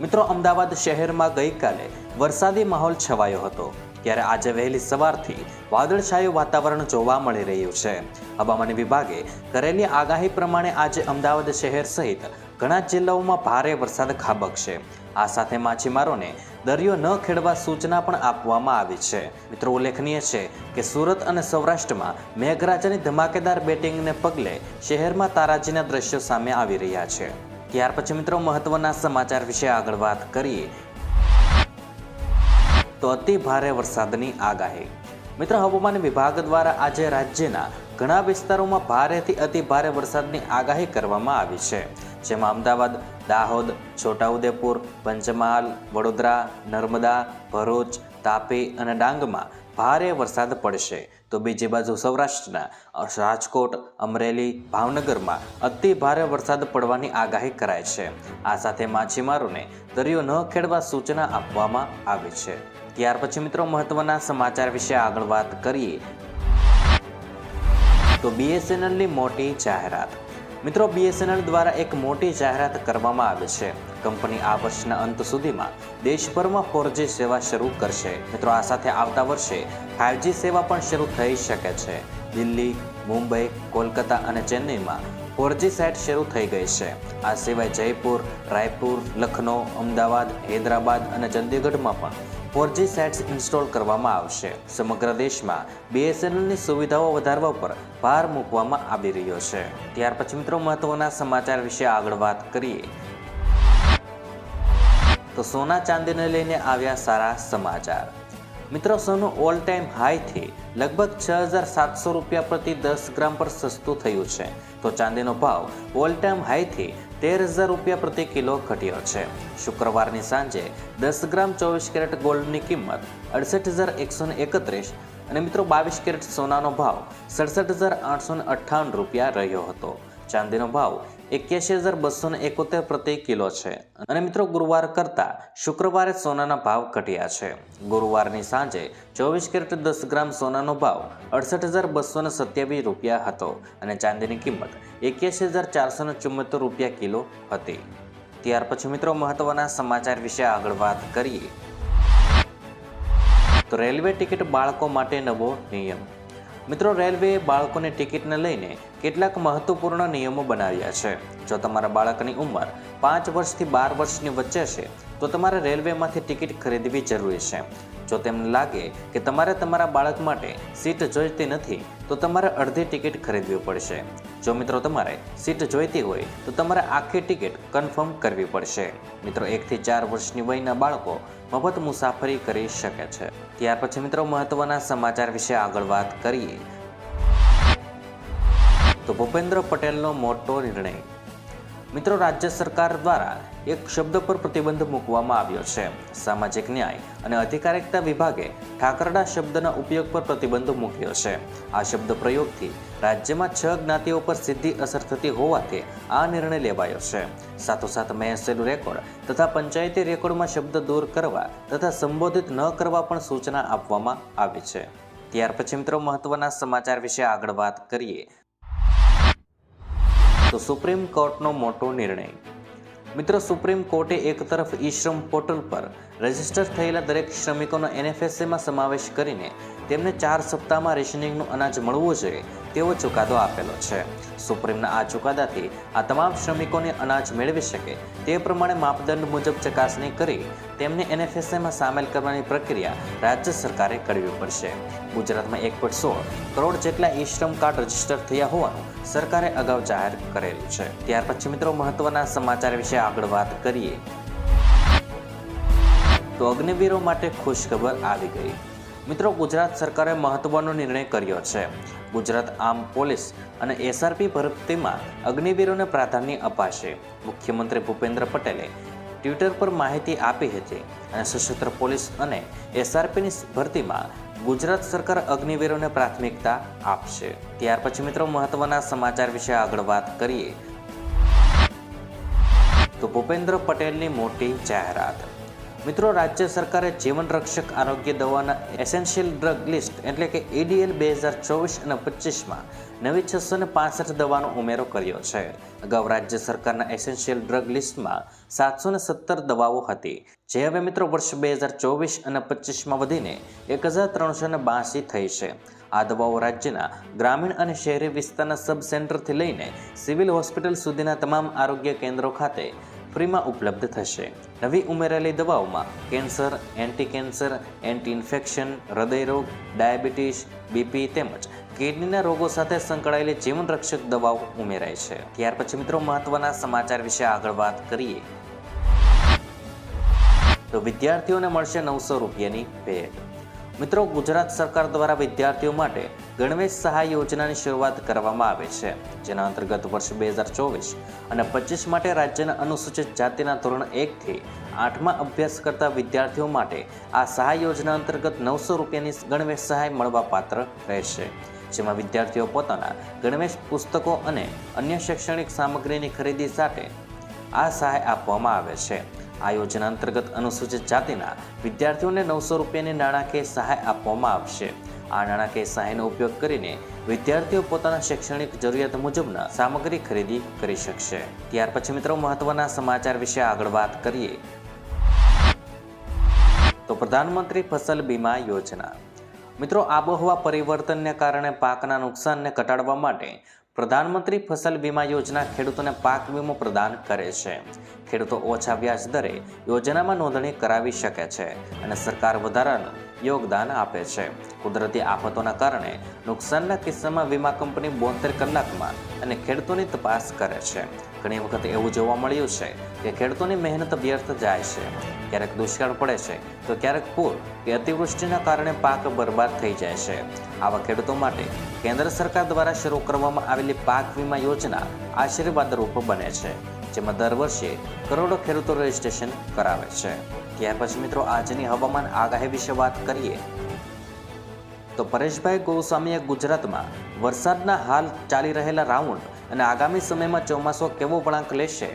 મિત્રો, અમદાવાદ શહેરમાં ગઈકાલે વરસાદી માહોલ છવાયો હતો. ત્યારે આજે વહેલી સવારથી વાદળછાયું વાતાવરણ જોવા મળી રહ્યું છે. હવામાન વિભાગે કરેલી આગાહી પ્રમાણે આજે અમદાવાદ શહેર સહિત ઘણા જિલ્લાઓમાં ભારે વરસાદ ખાબકશે. આ સાથે માછીમારોને દરિયો ન ખેડવા સૂચના પણ આપવામાં આવી છે. મિત્રો, ઉલ્લેખનીય છે કે સુરત અને સૌરાષ્ટ્રમાં મેઘરાજાની ધમાકેદાર બેટિંગને પગલે શહેરમાં તારાજીના દ્રશ્યો સામે આવી રહ્યા છે. ત્યાર પછી મિત્રો મહત્વના સમાચાર વિશે આગળ વાત કરીએ. તો અતિ ભારે વરસાદની આગાહી. મિત્રો, હવામાન વિભાગ દ્વારા આજે રાજ્યના ઘણા વિસ્તારોમાં ભારેથી અતિ ભારે વરસાદની આગાહી કરવામાં આવી છે. જેમાં અમદાવાદ, દાહોદ, છોટાઉદેપુર, પંચમહાલ, વડોદરા, નર્મદા, ભરૂચ, તાપી અને ડાંગમાં ભારે વરસાદ પડશે. તો બીજી બાજુ સૌરાષ્ટ્રના રાજકોટ, અમરેલી, ભાવનગરમાં અતિ ભારે વરસાદ પડવાની આગાહી કરાય છે. આ સાથે માછીમારોને દરિયો ન ખેડવા સૂચના આપવામાં આવી છે. ત્યાર પછી મિત્રો મહત્વના સમાચાર વિશે આગળ વાત કરીએ. તો બીએસએનએલની મોટી જાહેરાત. મિત્રો બીએસએનએલ દ્વારા એક મોટી જાહેરાત કરવામાં આવી છે. કંપની આ વર્ષના અંત સુધીમાં દેશભરમાં ફોરજી સેવા શરૂ કરશે. મિત્રો, આ સાથે આવતા વર્ષે ફાઇવજી સેવા પણ શરૂ થઈ શકે છે. દિલ્હી, મુંબઈ, કોલકાતા અને ચેન્નઈમાં ફોરજી સાઇટ શરૂ થઈ ગઈ છે. આ સિવાય જયપુર, રાયપુર, લખનૌ, અમદાવાદ, હૈદરાબાદ અને ચંદીગઢમાં પણ ફોરજી સાઇટ્સ ઇન્સ્ટોલ કરવામાં આવશે. સમગ્ર દેશમાં બીએસએનએલની સુવિધાઓ વધારવા પર ભાર મૂકવામાં આવી રહ્યો છે. ત્યાર પછી મિત્રો, મહત્વના સમાચાર વિશે આગળ વાત કરીએ. તો સોના ચાંદીને લઈને આવ્યા સારા સમાચાર. મિત્રો, સોનું ઓલ ટાઈમ હાઈથી લગભગ છ હજાર સાતસો રૂપિયા પ્રતિ દસ ગ્રામ પર સસ્તું થયું છે. તો ચાંદીનો ભાવ ઓલ ટાઈમ હાઈથી તેર હજાર રૂપિયા પ્રતિ કિલો ઘટ્યો છે. શુક્રવારની સાંજે દસ ગ્રામ ચોવીસ કેરેટ ગોલ્ડની કિંમત અડસઠ હજાર એકસો ને એકત્રીસ અને મિત્રો, બાવીસ કેરેટ સોનાનો ભાવ સડસઠ હજાર આઠસો અઠ્ઠાવન રૂપિયા રહ્યો હતો. ચાંદીનો ભાવ એક્યાસી હજાર બસો એકોતેર પ્રતિ કિલો છે. અને મિત્રો, ગુરુવાર કરતાં શુક્રવારે સોનાના ભાવ ઘટ્યા છે. ગુરુવારની સાંજે ચોવીસ કેરેટ દસ ગ્રામ સોનાનો ભાવ અડસઠ હજાર બસો સત્યાવીસ રૂપિયા હતો અને ચાંદીની કિંમત એક્યાસી હજાર ચારસો ચુમ્મોતેર રૂપિયા કિલો હતી. ત્યાર પછી મિત્રો, મહત્વના સમાચાર વિશે આગળ વાત કરીએ. તો રેલવે ટિકિટ બાળકો માટે નવો નિયમ. મિત્રો, રેલવેએ બાળકોની ટિકિટને લઈને કેટલાક મહત્વપૂર્ણ નિયમો બનાવ્યા છે. જો તમારા બાળકની ઉંમર પાંચ વર્ષથી બાર વર્ષની વચ્ચે છે, તો તમારે રેલવેમાંથી ટિકિટ ખરીદવી જરૂરી છે. જો તેમને લાગે કે તમારે તમારા બાળક માટે સીટ જોઈતી નથી, તો તમારે અડધી ટિકિટ ખરીદવી પડશે. જો મિત્રો તમારે સીટ જોઈતી હોય, તો તમારે આખી ટિકિટ કન્ફર્મ કરવી પડશે. મિત્રો, એકથી ચાર વર્ષની વયના બાળકો મફત મુસાફરી કરી શકે છે. ત્યાર પછી મિત્રો મહત્વના સમાચાર વિશે આગળ વાત કરીએ. તો ભૂપેન્દ્ર પટેલનો મોટો નિર્ણય. મિત્રો, રાજ્ય સરકાર દ્વારા એક શબ્દ પર પ્રતિબંધ મૂકવામાં આવ્યો છે. સામાજિક ન્યાય અને અધિકારિકતા વિભાગે ઠાકરડા શબ્દના ઉપયોગ પર પ્રતિબંધ મૂક્યો છે. આ શબ્દ પ્રયોગથી રાજ્યમાં છ જ્ઞાતિઓ પર સીધી અસર થતી હોવાથી આ નિર્ણય લેવાયો છે. સાથોસાથ મહેસેલું રેકોર્ડ તથા પંચાયતી રેકોર્ડમાં શબ્દ દૂર કરવા તથા સંબોધિત ન કરવા પણ સૂચના આપવામાં આવી છે. ત્યાર પછી મિત્રો, મહત્વના સમાચાર વિશે આગળ વાત કરીએ. તો સુપ્રીમ કોર્ટનો મોટો નિર્ણય. મિત્રો સુપ્રીમ કોર્ટે એક તરફ ઈ શ્રમ પોર્ટલ પર રજિસ્ટર થયેલા દરેક શ્રમિકોનો એનએફએસએમાં સમાવેશ કરીને તેમને ચાર સપ્તાહમાં રેશનિંગનું અનાજ મળવું જોઈએ તેવો ચુકાદો આપેલો છે. સુપ્રીમના આ ચુકાદાથી આ તમામ શ્રમિકોને અનાજ મેળવી શકે તે પ્રમાણે માપદંડ મુજબ ચકાસણી કરી તેમને એનએફએસએમાં સામેલ કરવાની પ્રક્રિયા રાજ્ય સરકારે કરવી પડશે. ગુજરાતમાં એક પોઈન્ટ સોળ કરોડ જેટલા ઈ શ્રમ કાર્ડ રજિસ્ટર થયા હોવાનું સરકારે અગાઉ જાહેર કરેલું છે. ત્યાર પછી મિત્રો મહત્વના સમાચાર વિશે આગળ વાત કરીએ. તો અગ્નિવીરો માટે ખુશખબર આવી ગઈ. મિત્રો, ગુજરાત સરકારે મહત્વનો નિર્ણય કર્યો છે. ગુજરાત આમ પોલીસ અને એસઆરપી ભરતીમાં અગ્નિવીરોને પ્રાધાન્ય અપાશે. મુખ્યમંત્રી ભૂપેન્દ્ર પટેલે ટ્વિટર પર માહિતી આપી હતી અને સશસ્ત્ર પોલીસ અને એસઆરપીની ભરતીમાં ગુજરાત સરકાર અગ્નિવીરોને પ્રાથમિકતા આપશે. ત્યાર પછી મિત્રો, મહત્વના સમાચાર વિશે આગળ વાત કરીએ. તો ભૂપેન્દ્ર પટેલની મોટી જાહેરાત. મિત્રો, રાજ્ય સરકારે જીવન રક્ષક આરોગ્ય દવાના એસેન્શિયલ ડ્રગ લિસ્ટ એટલે કે એડીએલ બે હજાર ચોવીસ અને પચીસમાં નવી છસો ને પાસઠ દવાનો ઉમેરો કર્યો છે. અગાઉ રાજ્ય સરકારના એસેન્શિયલ ડ્રગ લિસ્ટમાં સાતસો ને સત્તર દવાઓ હતી. જે હવે મિત્રો વર્ષ બે હજાર ચોવીસ અને પચીસમાં વધીને એક હજાર ત્રણસો ને બાસી થઈ છે. આ દવાઓ રાજ્યના ગ્રામીણ અને શહેરી વિસ્તારના સબ સેન્ટરથી લઈને સિવિલ હોસ્પિટલ સુધીના તમામ આરોગ્ય કેન્દ્રો ખાતે ફ્રીમાં ઉપલબ્ધ થશે. નવી ઉમેરાયેલી દવાઓમાં cancer anti cancer anti infection હૃદયરોગ, diabetes, BP તેમજ કિડનીના રોગો સાથે સંકળાયેલી જીવનરક્ષક દવાઓ ઉમેરાય છે. ત્યાર પછી મિત્રો મહત્વના સમાચાર વિશે આગળ વાત કરીએ. તો વિદ્યાર્થીઓને મળશે નવસો રૂપિયાની ભેટ. મિત્રો, ગુજરાત સરકાર દ્વારા વિદ્યાર્થીઓ માટે ગણવેશ સહાય યોજનાની શરૂઆત કરવામાં આવે છે, જેના અંતર્ગત વર્ષ બે હજાર ચોવીસ અને પચીસ માટે રાજ્યના અનુસૂચિત જાતિના ધોરણ એકથી આઠમાં અભ્યાસ કરતા વિદ્યાર્થીઓ માટે આ સહાય યોજના અંતર્ગત નવસો રૂપિયાની ગણવેશ સહાય મળવા પાત્ર રહેશે. જેમાં વિદ્યાર્થીઓ પોતાના ગણવેશ પુસ્તકો અને અન્ય શૈક્ષણિક સામગ્રીની ખરીદી સાથે આ સહાય આપવામાં આવે છે. આ યોજના અંતર્ગત અનુસૂચિત જાતિના વિદ્યાર્થીઓને નવસો રૂપિયાની નાણાકીય સહાય આપવામાં આવશે. આ નાણાકીય સહાયનો ઉપયોગ કરીને વિદ્યાર્થીઓ પોતાના શૈક્ષણિક જરૂરિયાત મુજબના સામગ્રી ખરીદી કરી શકશે. ત્યાર પછી મિત્રો મહત્વના સમાચાર વિશે આગળ વાત કરીએ. તો પ્રધાનમંત્રી ફસલ બીમા યોજના. મિત્રો આબોહવા પરિવર્તનને કારણે પાકના નુકસાનને ઘટાડવા માટે પ્રધાનમંત્રી ફસલ વીમા યોજના ખેડૂતોને પાક વીમો પ્રદાન કરે છે. ખેડૂતો ઓછા વ્યાજ દરે યોજનામાં નોંધણી કરાવી શકે છે અને સરકાર વધારાનું યોગદાન આપે છે. કુદરતી આફતોના કારણે નુકસાનના કિસ્સામાં વીમા કંપની બોતેર કલાકમાં અને ખેડૂતોની તપાસ કરે છે. ઘણી વખત એવું જોવા મળ્યું છે કે ખેડૂતોની મહેનત વ્યર્થ જાય છે. ક્યારેક દુષ્કાળ પડે છે, તો ક્યારેક પૂર કે અતિવૃષ્ટિના કારણે પાક બરબાદ થઈ જાય છે. આવા ખેડૂતો માટે કેન્દ્ર સરકાર દ્વારા શરૂ કરવામાં આવેલી પાક વીમા યોજના આશીર્વાદરૂપ બને છે, જેમાં દર વર્ષે કરોડો ખેડૂતો રજીસ્ટ્રેશન કરાવે છે. ત્યાર પછી મિત્રો, આજની હવામાન આગાહી વિશે વાત કરીએ. તો પરેશભાઈ ગોસ્વામીએ ગુજરાતમાં વરસાદના હાલ ચાલી રહેલા રાઉન્ડ અને આગામી સમયમાં ચોમાસો કેવો વળાંક લેશે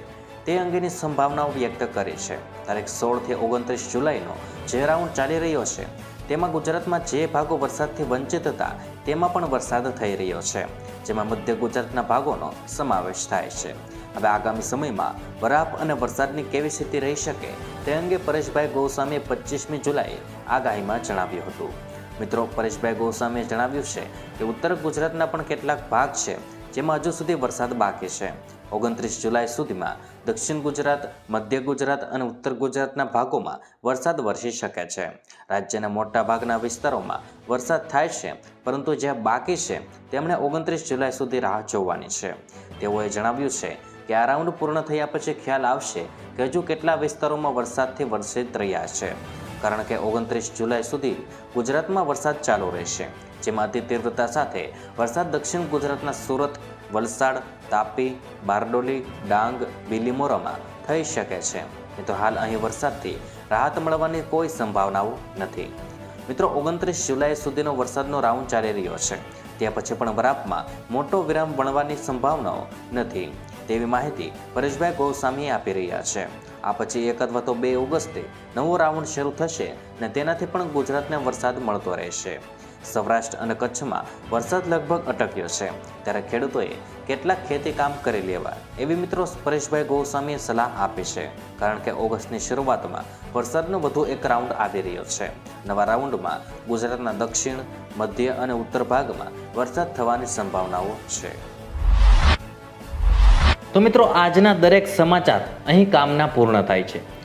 તે અંગેની સંભાવનાઓ વ્યક્ત કરી છે. તારીખ સોળથી ઓગણત્રીસ જુલાઈનો જે રાઉન્ડ ચાલી રહ્યો છે, તેમાં ગુજરાતમાં જે ભાગો વરસાદથી વંચિત હતા, તેમાં પણ વરસાદ થઈ રહ્યો છે, જેમાં મધ્ય ગુજરાતના ભાગોનો સમાવેશ થાય છે. હવે આગામી સમયમાં વરાપ અને વરસાદની કેવી સ્થિતિ રહી શકે તે અંગે પરેશભાઈ ગોસ્વામીએ પચીસમી જુલાઈ આગાહીમાં જણાવ્યું હતું. મિત્રો, પરેશભાઈ ગોસ્વામીએ જણાવ્યું છે કે ઉત્તર ગુજરાતના પણ કેટલાક ભાગ છે જેમાં હજુ સુધી વરસાદ બાકી છે. ઓગણત્રીસ જુલાઈ સુધીમાં દક્ષિણ ગુજરાત, મધ્ય ગુજરાત અને ઉત્તર ગુજરાતના ભાગોમાં વરસાદ વરસી શકે છે. રાજ્યના મોટા ભાગના વિસ્તારોમાં વરસાદ થાય છે, પરંતુ જ્યાં બાકી છે તેમણે ઓગણત્રીસ જુલાઈ સુધી રાહ જોવાની છે. તેઓએ જણાવ્યું છે કે આ રાઉન્ડ પૂર્ણ થયા પછી ખ્યાલ આવશે કે હજુ કેટલા વિસ્તારોમાં વરસાદથી વરસિત રહ્યા છે. કારણ કે ઓગણત્રીસ જુલાઈ સુધી ગુજરાતમાં વરસાદ ચાલુ રહેશે, જેમાં અતિ તીવ્રતા સાથે વરસાદ દક્ષિણ ગુજરાતના સુરત વલસાડ, તાપી, બારડોલી, ડાંગ, બિલીમોરામાં થઈ શકે છે. તો હાલ અહીં વરસાદથી રાહત મળવાની કોઈ સંભાવનાઓ નથી. મિત્રો, ઓગણત્રીસ જુલાઈ સુધીનો વરસાદનો રાઉન્ડ ચાલી રહ્યો છે. ત્યાં પછી પણ વરાપમાં મોટો વિરામ બનવાની સંભાવનાઓ નથી. તેવી માહિતી પરેશભાઈ ગોસ્વામીએ આપી રહ્યા છે. આ પછી એક અથવા તો બે ઓગસ્ટે નવો રાઉન્ડ શરૂ થશે અને તેનાથી પણ ગુજરાતને વરસાદ મળતો રહેશે. સૌરાષ્ટ્ર અને કચ્છમાં વરસાદ લગભગ અટક્યો છે. ત્યારે ખેડૂતોએ કેટલાક ખેતી કામ કરી લેવા એવી મિત્રો પરેશભાઈ ગોસ્વામીએ સલાહ આપી છે. કારણ કે ઓગસ્ટની શરૂઆતમાં વરસાદનો વધુ એક રાઉન્ડ આવી રહ્યો છે. નવા રાઉન્ડમાં ગુજરાતના દક્ષિણ, મધ્ય અને ઉત્તર ભાગમાં વરસાદ થવાની સંભાવનાઓ છે. તો મિત્રો, આજના દરેક સમાચાર અહીં કામના પૂર્ણ થાય છે.